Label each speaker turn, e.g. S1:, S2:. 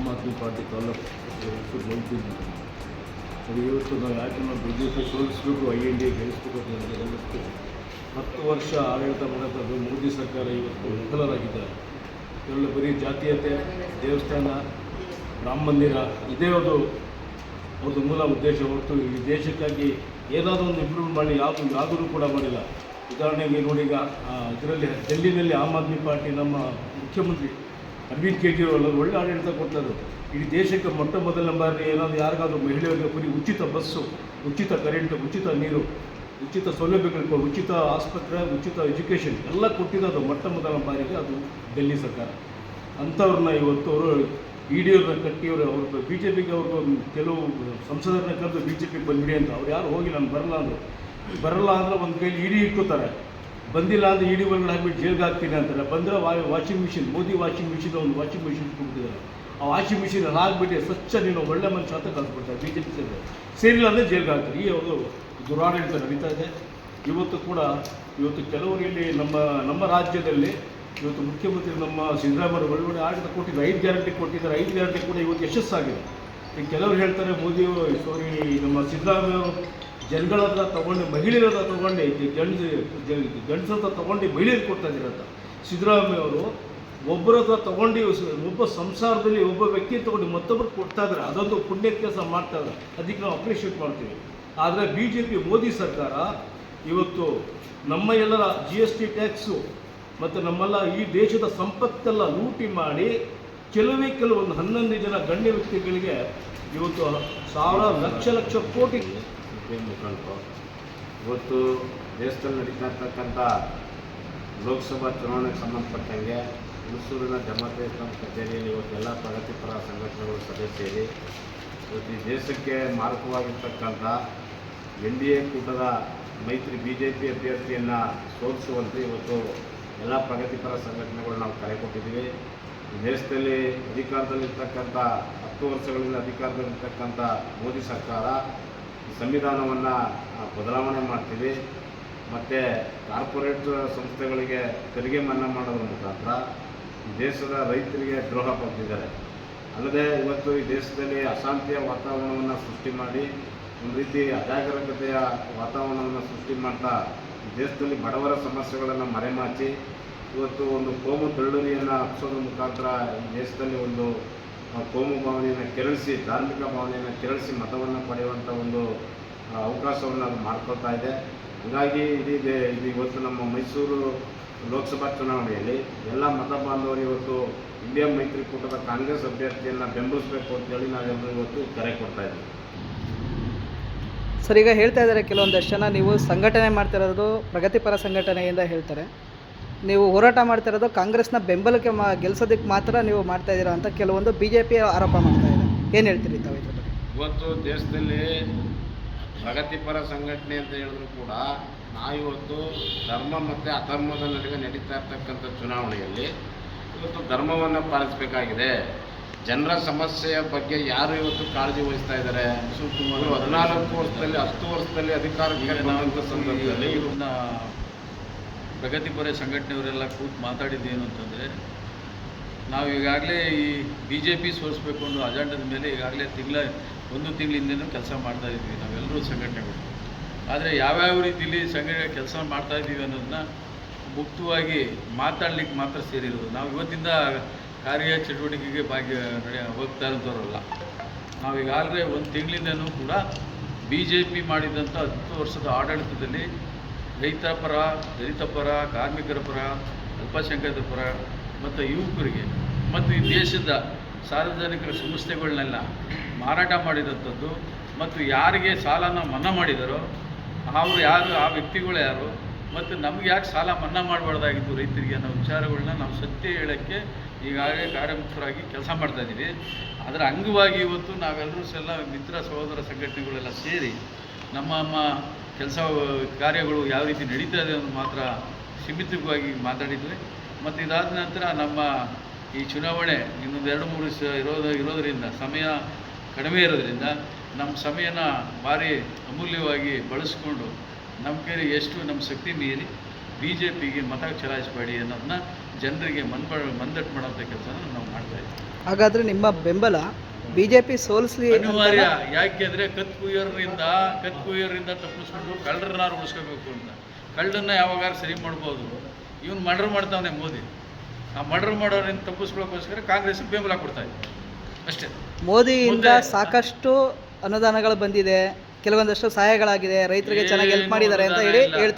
S1: Aam Aadmi party taluk ಹೆಸರು ಅದು ಇವತ್ತು ನಾವು ಯಾಕೆ ನಾವು ಬಿ ಜೆ ಪಿ ಸೋಲಿಸ್ಬೇಕು, ಐ ಎನ್ ಡಿ ಗೆಲ್ಲಿಸ್ಬೇಕು ಅಂತ ಹತ್ತು ವರ್ಷ ಆಡಳಿತ ಮಾಡಿದ್ದು ಮೋದಿ ಸರ್ಕಾರ ಇವತ್ತು ವಿಫಲರಾಗಿದ್ದಾರೆ ಇದರಲ್ಲಿ ಬರೀ ಜಾತೀಯತೆ, ದೇವಸ್ಥಾನ, ರಾಮ ಮಂದಿರ, ಇದೇ ಒಂದು ಒಂದು ಮೂಲ ಉದ್ದೇಶ ಹೊರತು ಈ ದೇಶಕ್ಕಾಗಿ ಏನಾದರೂ ಒಂದು ಇಂಪ್ರೂವ್ ಮಾಡಿ, ಯಾವುದು ಯಾವುದೂ ಕೂಡ ಮಾಡಿಲ್ಲ. ಉದಾಹರಣೆಗೆ ನೋಡಿ ಈಗ ಇದರಲ್ಲಿ, ಡೆಲ್ಲಿನಲ್ಲಿ ಆಮ್ ಆದ್ಮಿ ಪಾರ್ಟಿ ನಮ್ಮ ಮುಖ್ಯಮಂತ್ರಿ ಅರವಿಂದ್ ಕೇಜ್ರಿವಾಲ್ ಅವರು ಒಳ್ಳೆ ಆಡಳಿತ ಕೊಡ್ತಾರೆ ಇಡೀ ದೇಶಕ್ಕೆ ಮೊಟ್ಟ ಮೊದಲ ಬಾರಿ ಏನಾದರೂ ಯಾರಿಗಾದರೂ ಮಹಿಳೆಯರಿಗೆ ಬರೀ ಉಚಿತ ಬಸ್ಸು ಉಚಿತ ಕರೆಂಟ್ ಉಚಿತ ನೀರು, ಉಚಿತ ಸೌಲಭ್ಯಗಳು ಉಚಿತ ಆಸ್ಪತ್ರೆ, ಉಚಿತ ಎಜುಕೇಷನ್ ಎಲ್ಲ ಕೊಟ್ಟಿದ್ದು ಮೊಟ್ಟ ಮೊದಲ ಬಾರಿಗೆ ಅದು ಡೆಲ್ಲಿ ಸರ್ಕಾರ. ಅಂಥವ್ರನ್ನ ಇವತ್ತು ಅವರು ಇ ಡಿ ಅವ್ರನ್ನ ಕಟ್ಟಿ ಅವರು ಅವ್ರ ಬಿ ಜೆ ಪಿಗೆ ಅವರು ಕೆಲವು ಸಂಸದರನ್ನ ಕರೆದು ಬಿ ಜೆ ಪಿಗೆ ಬಂದ್ಬಿಡಿ ಅಂತ. ಅವ್ರು ಯಾರು ಹೋಗಿ ನಾನು ಬರಲ್ಲ ಅಂದರು. ಬರಲ್ಲ ಅಂದರೆ ಒಂದು ಕೈಲಿ ಇಡಿ ಇಟ್ಕೋತಾರೆ. ಬಂದಿಲ್ಲ ಅಂದರೆ ಇಡಿ ಒಳಗಡೆ ಹಾಕ್ಬಿಟ್ಟು ಜೈಲ್ಗೆ ಹಾಕ್ತೀನಿ ಅಂತಾರೆ. ಬಂದರೆ washing machine Modi washing machine ಒಂದು ವಾಷಿಂಗ್ ಮಿಷಿನ್ ಇಟ್ಕೊಂಡಿದ್ದಾರೆ ಆ ವಾಷಿಂಗ್ ಮಿಷಿನ್ ಹಾಕ್ಬಿಟ್ಟು ಸ್ವಚ್ಛ ನೀನು ಒಳ್ಳೆ ಮನುಷ್ಯ ಅಂತ ಕಲ್ಸ್ಬಿಡ್ತಾರೆ ಬಿ ಜೆ ಪಿ ಸೇರಿದೆ ಸೇರಿಲ್ಲ ಅಂದರೆ ಜೈಲ್ಗೆ ಹಾಕ್ತಾರೆ. ಈ ಒಂದು ದುರಾಡಳಿತ ನಡೀತಾ ಇದೆ. ಇವತ್ತು ಕೂಡ, ಇವತ್ತು ಕೆಲವರು ಇಲ್ಲಿ ನಮ್ಮ ನಮ್ಮ ರಾಜ್ಯದಲ್ಲಿ ಇವತ್ತು ಮುಖ್ಯಮಂತ್ರಿ ನಮ್ಮ ಸಿದ್ದರಾಮಯ್ಯ ಒಳಗಡೆ ಆಡಳಿತ ಕೊಟ್ಟಿದ್ದಾರೆ. ಐದು ಗ್ಯಾರಂಟಿ ಕೊಟ್ಟಿದ್ದಾರೆ. ಐದು ಗ್ಯಾರಂಟಿ ಕೂಡ ಇವತ್ತು ಯಶಸ್ಸಾಗಿದೆ. ಈಗ ಕೆಲವರು ಹೇಳ್ತಾರೆ, ಮೋದಿ ಸೋರಿ ನಮ್ಮ ಸಿದ್ದರಾಮಯ್ಯ ಜನಗಳ ಹತ್ರ ತೊಗೊಂಡು, ಮಹಿಳೆಯರ ಹತ್ರ ತೊಗೊಂಡು ಗಂಡು ಗಂಡಸ ಹತ್ರ ತಗೊಂಡು ಮಹಿಳೆಯರು ಕೊಡ್ತಾ ಇದ್ದೀರ ಅಂತ. ಸಿದ್ದರಾಮಯ್ಯ ಅವರು ಒಬ್ಬರ ಹತ್ರ ತೊಗೊಂಡು ಒಬ್ಬ ಸಂಸಾರದಲ್ಲಿ ಒಬ್ಬ ವ್ಯಕ್ತಿ ತಗೊಂಡು ಮತ್ತೊಬ್ಬರು ಕೊಡ್ತಾ ಇದ್ದಾರೆ. ಅದೊಂದು ಪುಣ್ಯ ಕೆಲಸ ಮಾಡ್ತಾ ಇದ್ದಾರೆ. ಅದಕ್ಕೆ ನಾವು ಅಪ್ರಿಷಿಯೇಟ್ ಮಾಡ್ತೀವಿ. ಆದರೆ ಬಿ ಜೆ ಪಿ ಮೋದಿ ಸರ್ಕಾರ ಇವತ್ತು ನಮ್ಮ ಎಲ್ಲರ ಜಿ ಎಸ್ ಟಿ ಟ್ಯಾಕ್ಸು ಮತ್ತು ನಮ್ಮೆಲ್ಲ ಈ ದೇಶದ ಸಂಪತ್ತೆಲ್ಲ ಲೂಟಿ ಮಾಡಿ ಕೆಲವೇ ಕೆಲವೊಂದು ಹನ್ನೊಂದು ಜನ ಗಣ್ಯ ವ್ಯಕ್ತಿಗಳಿಗೆ ಇವತ್ತು ಸಾವಿರ ಲಕ್ಷ ಲಕ್ಷ ಕೋಟಿ
S2: ಸಿ ಮುಖಂಡರು. ಇವತ್ತು ದೇಶದಲ್ಲಿ ನಡೀತಾ ಇರ್ತಕ್ಕಂಥ ಲೋಕಸಭಾ ಚುನಾವಣೆಗೆ ಸಂಬಂಧಪಟ್ಟಂಗೆ ಮೈಸೂರಿನ ಜಮಾತೆ ಇಸ್ಲಾಂ ಕಚೇರಿಯಲ್ಲಿ ಇವತ್ತು ಎಲ್ಲ ಪ್ರಗತಿಪರ ಸಂಘಟನೆಗಳು ಸಭೆ ಸೇರಿ ಇವತ್ತು ಈ ದೇಶಕ್ಕೆ ಮಾರಕವಾಗಿರ್ತಕ್ಕಂಥ ಎನ್ ಡಿ ಎ ಕೂಟದ ಮೈತ್ರಿ ಬಿ ಜೆ ಪಿ ಅಭ್ಯರ್ಥಿಯನ್ನು ಸೋಲಿಸುವಂತೆ ಇವತ್ತು ಎಲ್ಲ ಪ್ರಗತಿಪರ ಸಂಘಟನೆಗಳು ನಾವು ಕರೆ ಕೊಟ್ಟಿದ್ದೀವಿ. ದೇಶದಲ್ಲಿ ಅಧಿಕಾರದಲ್ಲಿರ್ತಕ್ಕಂಥ ಹತ್ತು ವರ್ಷಗಳಿಂದ ಅಧಿಕಾರದಲ್ಲಿರ್ತಕ್ಕಂಥ ಮೋದಿ ಸರ್ಕಾರ ಸಂವಿಧಾನವನ್ನು ಬದಲಾವಣೆ ಮಾಡ್ತೀವಿ. ಮತ್ತು ಕಾರ್ಪೊರೇಟ್ ಸಂಸ್ಥೆಗಳಿಗೆ ತೆರಿಗೆ ಮನ್ನಾ ಮಾಡೋದ್ರ ಮುಖಾಂತರ ದೇಶದ ರೈತರಿಗೆ ದ್ರೋಹ ಬಗ್ದಿದ್ದಾರೆ ಅಲ್ಲದೆ ಇವತ್ತು ಈ ದೇಶದಲ್ಲಿ ಅಶಾಂತಿಯ ವಾತಾವರಣವನ್ನು ಸೃಷ್ಟಿ ಮಾಡಿ, ಒಂದು ರೀತಿ ಅಜಾಗರೂಕತೆಯ ವಾತಾವರಣವನ್ನು ಸೃಷ್ಟಿ ಮಾಡ್ತಾ ದೇಶದಲ್ಲಿ ಬಡವರ ಸಮಸ್ಯೆಗಳನ್ನು ಮರೆಮಾಚಿ, ಇವತ್ತು ಒಂದು ಕೋಮು ತಳ್ಳುರಿಯನ್ನು ಹಚ್ಚೋದ್ರ ಮುಖಾಂತರ ದೇಶದಲ್ಲಿ ಒಂದು ಕೋಮು ಭಾವನೆಯನ್ನು ಕೆರಳಿಸಿ, ಧಾರ್ಮಿಕ ಭಾವನೆಯನ್ನು ಕೆರಳಿಸಿ ಮತವನ್ನು ಪಡೆಯುವಂಥ ಒಂದು ಅವಕಾಶವನ್ನು ಅದು ಮಾಡ್ಕೊಳ್ತಾ ಇದೆ. ಹೀಗಾಗಿ ದೇ- ಇದು ಇವತ್ತು ನಮ್ಮ ಮೈಸೂರು ಲೋಕಸಭಾ ಚುನಾವಣೆಯಲ್ಲಿ ಎಲ್ಲ ಮತ ಬಾಂಧವರು ಇವತ್ತು ಇಂಡಿಯಾ ಮೈತ್ರಿಕೂಟದ ಕಾಂಗ್ರೆಸ್ ಅಭ್ಯರ್ಥಿಯನ್ನು ಬೆಂಬಲಿಸಬೇಕು ಅಂತೇಳಿ ನಾವೆಲ್ಲರೂ ಇವತ್ತು ಕರೆ ಕೊಡ್ತಾ ಇದ್ದೀವಿ.
S3: ಸರ್, ಈಗ ಹೇಳ್ತಾ ಇದ್ದಾರೆ ಕೆಲವೊಂದಷ್ಟು ಜನ, ನೀವು ಸಂಘಟನೆ ಮಾಡ್ತಿರೋದು ಪ್ರಗತಿಪರ ಸಂಘಟನೆಯಿಂದ ಹೇಳ್ತಾರೆ. ನೀವು ಹೋರಾಟ ಮಾಡ್ತಿರೋದು ಕಾಂಗ್ರೆಸ್ನ ಬೆಂಬಲಕ್ಕೆ ಮಾ ಗೆಲ್ಸೋದಕ್ಕೆ ಮಾತ್ರ ನೀವು ಮಾಡ್ತಾ ಇದ್ದೀರಾ ಅಂತ ಕೆಲವೊಂದು ಬಿ ಜೆ ಪಿ ಆರೋಪ ಮಾಡ್ತಾ ಇದೆ. ಏನು ಹೇಳ್ತೀರಿ ತಾವು ಇದ್ರ ಬಗ್ಗೆ?
S2: ಇವತ್ತು ದೇಶದಲ್ಲಿ ಪ್ರಗತಿಪರ ಸಂಘಟನೆ ಅಂತ ಹೇಳಿದ್ರು ಕೂಡ ನಾವಿವತ್ತು ಧರ್ಮ ಮತ್ತು ಅಧರ್ಮದ ನಡುವೆ ನಡೀತಾ ಇರ್ತಕ್ಕಂಥ ಚುನಾವಣೆಯಲ್ಲಿ ಇವತ್ತು ಧರ್ಮವನ್ನು ಪಾಲಿಸಬೇಕಾಗಿದೆ. ಜನರ ಸಮಸ್ಯೆಯ ಬಗ್ಗೆ ಯಾರು ಇವತ್ತು ಕಾಳಜಿ ವಹಿಸ್ತಾ ಇದ್ದಾರೆ? ಸುಮಾರು ಹದಿನಾಲ್ಕು ವರ್ಷದಲ್ಲಿ ಹತ್ತು ವರ್ಷದಲ್ಲಿ ಅಧಿಕಾರಕ್ಕೆ ಬಂದಂಥ ಸಂದರ್ಭದಲ್ಲಿ ಇವರು
S4: ಇವ್ರನ್ನ ಪ್ರಗತಿಪರ ಸಂಘಟನೆಯವರೆಲ್ಲ ಕೂತು ಮಾತಾಡಿದ್ದೇನು ಅಂತಂದರೆ, ನಾವು ಈಗಾಗಲೇ ಈ ಬಿ ಜೆ ಪಿ ಸೋಲಿಸ್ಬೇಕು ಅನ್ನೋ ಅಜೆಂಡದ ಮೇಲೆ ಈಗಾಗಲೇ ತಿಂಗಳ, ಒಂದು ತಿಂಗಳಿಂದನೂ ಕೆಲಸ ಮಾಡ್ತಾ ಇದ್ದೀವಿ ನಾವೆಲ್ಲರೂ ಸಂಘಟನೆಗಳು. ಆದರೆ ಯಾವ್ಯಾವ ರೀತಿಯಲ್ಲಿ ಸಂಘಟನೆ ಕೆಲಸ ಮಾಡ್ತಾ ಇದ್ದೀವಿ ಅನ್ನೋದನ್ನ ಮುಕ್ತವಾಗಿ ಮಾತಾಡ್ಲಿಕ್ಕೆ ಮಾತ್ರ ಸೇರಿರೋದು. ನಾವು ಇವತ್ತಿಂದ ಕಾರ್ಯ ಚಟುವಟಿಕೆಗೆ ಭಾಗ್ಯ ನಡೆಯ ಹೋಗ್ತಾ ಇರೋಂಥವ್ರಲ್ಲ ನಾವು ಈಗಾಗಲೇ ಒಂದು ತಿಂಗಳಿಂದನೂ ಕೂಡ ಬಿ ಜೆ ಪಿ ಮಾಡಿದಂಥ ಹತ್ತು ವರ್ಷದ ಆಡಳಿತದಲ್ಲಿ ರೈತರ ಪರ ದಲಿತ ಪರ ಕಾರ್ಮಿಕರ ಪರ ಅಲ್ಪಸಂಖ್ಯಾತ ಪರ ಮತ್ತು ಯುವಕರಿಗೆ ಮತ್ತು ಈ ದೇಶದ ಸಾರ್ವಜನಿಕರ ಸಂಸ್ಥೆಗಳನ್ನೆಲ್ಲ ಮಾರಾಟ ಮಾಡಿದಂಥದ್ದು ಮತ್ತು ಯಾರಿಗೆ ಸಾಲನ ಮನ್ನಾ ಮಾಡಿದಾರೋ, ಅವರು ಯಾರು, ಆ ವ್ಯಕ್ತಿಗಳು ಯಾರು ಮತ್ತು ನಮ್ಗೆ ಯಾಕೆ ಸಾಲ ಮನ್ನಾ ಮಾಡಬಾರ್ದಾಗಿತ್ತು ರೈತರಿಗೆ ಅನ್ನೋ ವಿಚಾರಗಳನ್ನ ನಾವು ಸತ್ಯ ಹೇಳೋಕ್ಕೆ ಈಗಾಗಲೇ ಕಾರ್ಯಮುಖರಾಗಿ ಕೆಲಸ ಮಾಡ್ತಾ ಇದ್ದೀವಿ. ಅದರ ಅಂಗವಾಗಿ ಇವತ್ತು ನಾವೆಲ್ಲರೂ ಸಹ ಮಿತ್ರ ಸಹೋದರ ಸಂಘಟನೆಗಳೆಲ್ಲ ಸೇರಿ ನಮ್ಮ ಕೆಲಸ, ಕಾರ್ಯಗಳು ಯಾವ ರೀತಿ ನಡೀತಾ ಇದೆ ಅನ್ನೋದು ಮಾತ್ರ ಸೀಮಿತವಾಗಿ ಮಾತಾಡಿದ್ವಿ. ಮತ್ತು ಇದಾದ ನಂತರ ನಮ್ಮ ಈ ಚುನಾವಣೆ ಇನ್ನೊಂದು ಎರಡು, ಮೂರು ದಿವಸ ಇರೋದು, ಇರೋದರಿಂದ, ಸಮಯ ಕಡಿಮೆ ಇರೋದರಿಂದ ನಮ್ಮ ಸಮಯನ ಭಾರಿ ಅಮೂಲ್ಯವಾಗಿ ಬಳಸ್ಕೊಂಡು ನಮ್ಮ ಕೈಲಿ ಎಷ್ಟು ನಮ್ಮ ಶಕ್ತಿ ಮೀರಿ ಬಿ ಜೆ ಪಿಗೆ ಮತ ಚಲಾಯಿಸಬೇಡಿ ಅನ್ನೋದನ್ನ ಜನರಿಗೆ ಮನ್ಪ ಮಂದಟ್ಟು ಮಾಡೋಂಥ ಕೆಲಸನ ನಾವು ಮಾಡ್ತಾ ಇದ್ದೀವಿ.
S3: ಹಾಗಾದರೆ ನಿಮ್ಮ ಬೆಂಬಲ ಬಿ ಜೆ ಪಿ ಸೋಲಿಸ್ಲಿ
S4: ಅನಿವಾರ್ಯ. ಯಾಕೆ ಅಂದರೆ ಕತ್ ಕುಯ್ಯೋರಿಂದ ಕತ್ ಕುಯ್ಯೋರಿಂದ ತಪ್ಪಿಸ್ಕೊಂಡು ಕಳ್ಳರನ್ನ ಉಳಿಸ್ಕೋಬೇಕು ಅಂತ. ಕಳ್ಳನ್ನ ಯಾವಾಗಾರು ಸರಿ ಮಾಡ್ಬೋದು. ಇವನು ಮರ್ಡರ್ ಮಾಡ್ತಾವನೆ ಮೋದಿ. ಆ ಮರ್ಡರ್ ಮಾಡೋರಿಂದ ತಪ್ಪಿಸ್ಕೊಳ್ಳೋಕ್ಕೋಸ್ಕರ ಕಾಂಗ್ರೆಸ್ ಬೆಂಬಲ ಕೊಡ್ತಾ ಇದೆ ಅಷ್ಟೇ.
S3: ಮೋದಿಯಿಂದ
S4: ಮುಂದೆ-
S3: ಸಾಕಷ್ಟು ಅನುದಾನಗಳು ಬಂದಿದೆ. ಕೆಲವೊಂದಷ್ಟು ಸಹಾಯಗಳಾಗಿದೆ. ರೈತರಿಗೆ ಚೆನ್ನಾಗಿ ಹೆಲ್ಪ್ ಮಾಡಿದ್ದಾರೆ ಅಂತ ಹೇಳಿ
S4: ಏನು ಅನುದಾನ ಇಲ್ಲ.
S3: ಹೇಳ್ತಾ